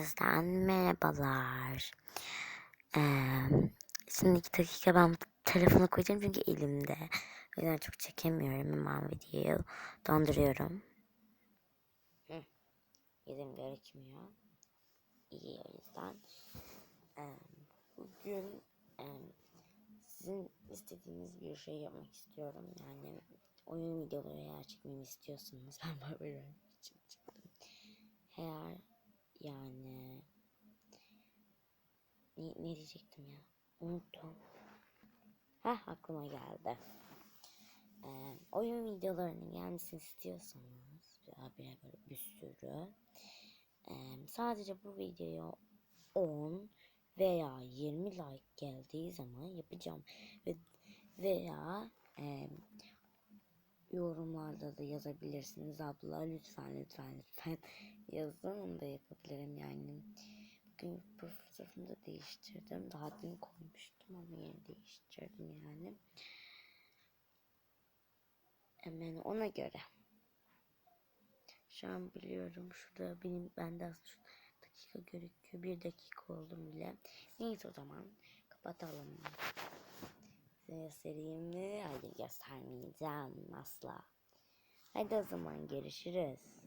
Hepinizden merhabalar. Ee, şimdi iki dakika ben telefonu koyacağım çünkü elimde. O yüzden çok çekemiyorum hemen videoyu. Donduruyorum. Hı. Yüzüm gözükmüyor. İyi o yüzden. Ee, bugün e, sizin istediğiniz bir şey yapmak istiyorum. Yani oyun videoları eğer çekmemi istiyorsanız ben böyle yani ne, ne diyecektim ya? Unuttum. Heh aklıma geldi. Ee, oyun videolarının gelmesini istiyorsanız bir böyle bir sürü ee, sadece bu videoya 10 veya 20 like geldiği zaman yapacağım ve veya e, yorumlarda da yazabilirsiniz. Abla lütfen lütfen lütfen. Yazın onu da yapabilirim yani. Bugün profil da değiştirdim. Daha dün koymuştum ama yeni değiştirdim yani. Hemen ona göre. Şu an biliyorum şurada benim bende aslında dakika gözüküyor bir dakika oldu bile. Neyse o zaman kapatalım size mi hayır göstermeyeceğim asla. Hadi o zaman görüşürüz